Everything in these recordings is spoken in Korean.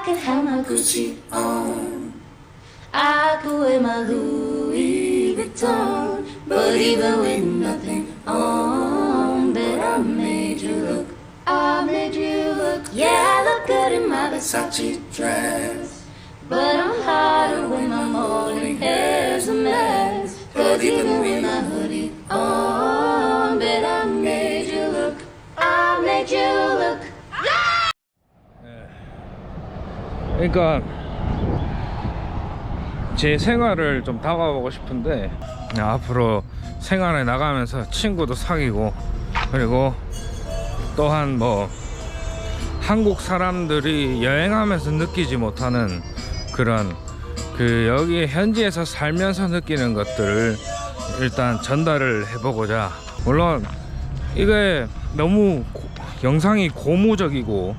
I could have my Gucci on. I could wear my Louis Vuitton. But even with nothing on, bet I made you look. I made you look. Yeah, I look good in my Versace dress. But I'm hotter when my morning hair's a mess. But even with my 그러니까 제 생활을 좀 담아보고 싶은데 앞으로 생활에 나가면서 친구도 사귀고 그리고 또한 뭐 한국 사람들이 여행하면서 느끼지 못하는 그런 그 여기 현지에서 살면서 느끼는 것들을 일단 전달을 해보고자. 물론 이게 너무 고- 영상이 고무적이고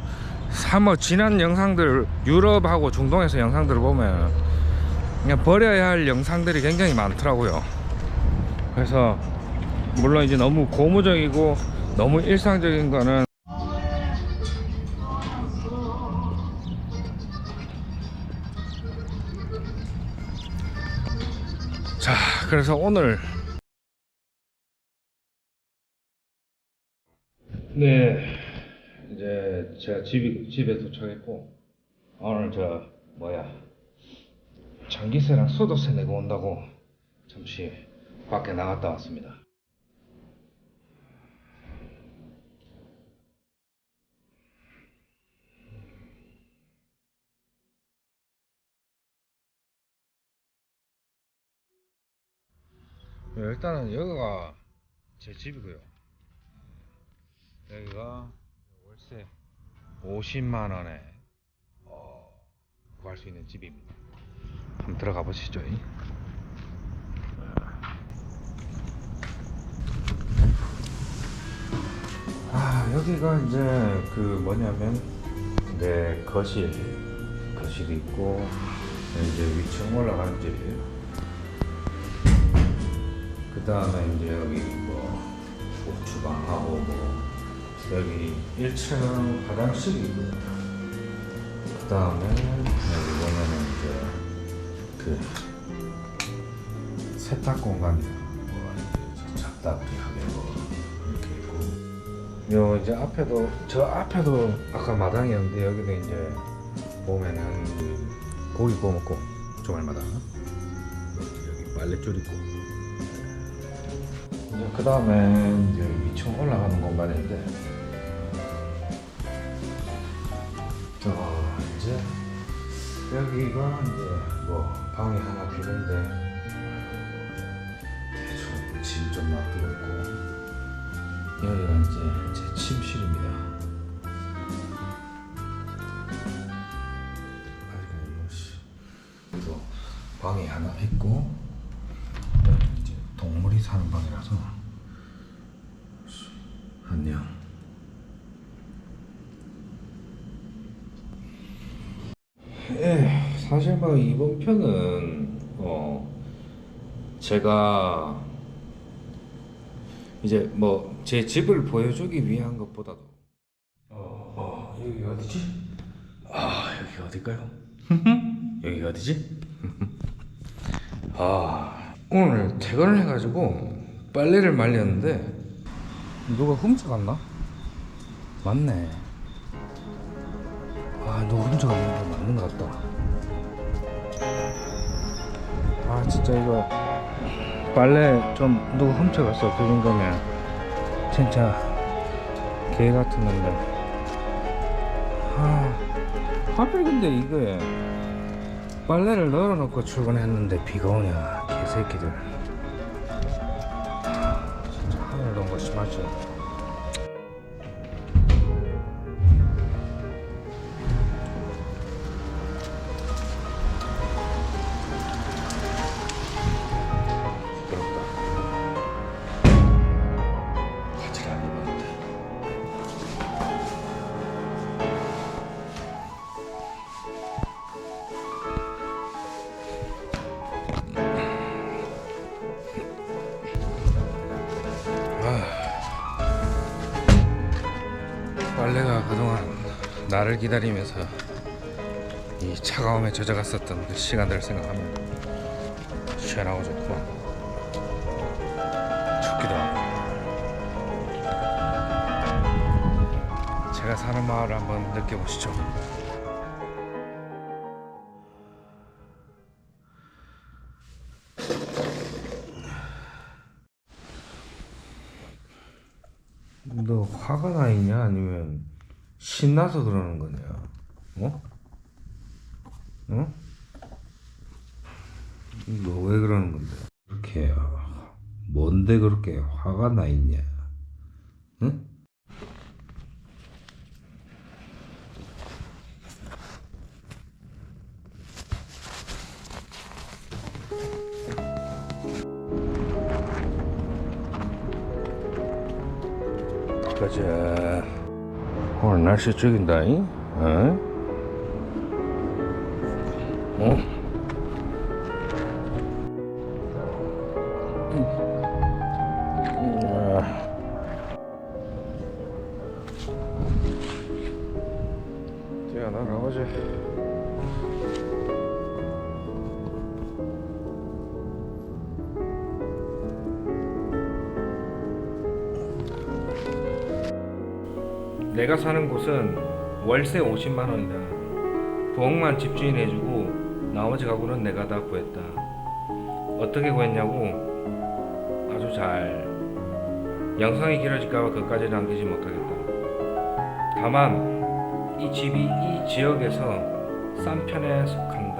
사뭐 지난 영상들 유럽하고 중동에서 영상들을 보면 그냥 버려야 할 영상들이 굉장히 많더라고요. 그래서 물론 이제 너무 고무적이고 너무 일상적인 거는 자 그래서 오늘 네 이제 제가 집이, 집에 도착했고 오늘 저 뭐야 전기세랑 소득세 내고 온다고 잠시 밖에 나갔다 왔습니다. 네, 일단은 여기가 제 집이고요. 여기가 월세 50만 원에 어, 구할 수 있는 집입니다. 한번 들어가 보시죠. 이. 아 여기가 이제 그 뭐냐면 내 거실 거실이 있고 이제 위층 올라가는 집. 그 다음에 이제 여기 뭐 주방하고 뭐 여기 1층 화장실이 있고 그 다음에 여기 보면은 이제 그 세탁 공간이나 뭐 이제 잡다하게 뭐 이렇게 있고. 요 이제 앞에도 저 앞에도 아까 마당이었는데 여기도 이제 보면은 그 고기 구워 먹고 주말마다? 여기 빨랫줄 있고 이제 그 다음에 이제 위층 올라가는 공간인데 저 이제 여기가 이제 뭐 방이 하나 비는데 대충 짐 좀 놔두고 있고 여기가 이제 제 침실입니다. 또 방이 하나 있고 동물이 사는 방이라서 안녕. 예, 사실 뭐 이번 편은 어 제가 이제 뭐 제 집을 보여주기 위한 것보다도 어, 어 여기 어디지? 아 여기 어딜까요? 여기 어디지? 아 오늘 퇴근을 해가지고 빨래를 말렸는데 누가 훔쳐갔나? 맞네. 아, 누가 훔쳐갔는 게 맞는 것 같다. 아, 진짜 이거 빨래 좀 누가 훔쳐갔어. 그 정도면 진짜 개 같은 놈들. 아, 하필 근데 이거에 빨래를 널어놓고 출근했는데 비가 오냐 개새끼들. 아, 진짜 하늘 너무 심하지. 아, 빨래가 그동안 나를 기다리면서 이 차가움에 젖어갔었던 그 시간들을 생각하면 시원하고 좋구만 춥기도 하고. 제가 사는 마을을 한번 느껴보시죠. 너 화가 나 있냐? 아니면 신나서 그러는 거냐 어? 어? 너왜 그러는 건데? 그렇게 뭔데 그렇게 화가 나 있냐? 응? 가자. 오늘 날씨 죽인다잉? 어? 어? 야, 나가보자. 내가 사는 곳은 월세 50만 원이다. 부엌만 집주인 해주고 나머지 가구는 내가 다 구했다. 어떻게 구했냐고? 아주 잘. 영상이 길어질까봐 그까지 남기지 못하겠다. 다만 이 집이 이 지역에서 싼 편에 속한다.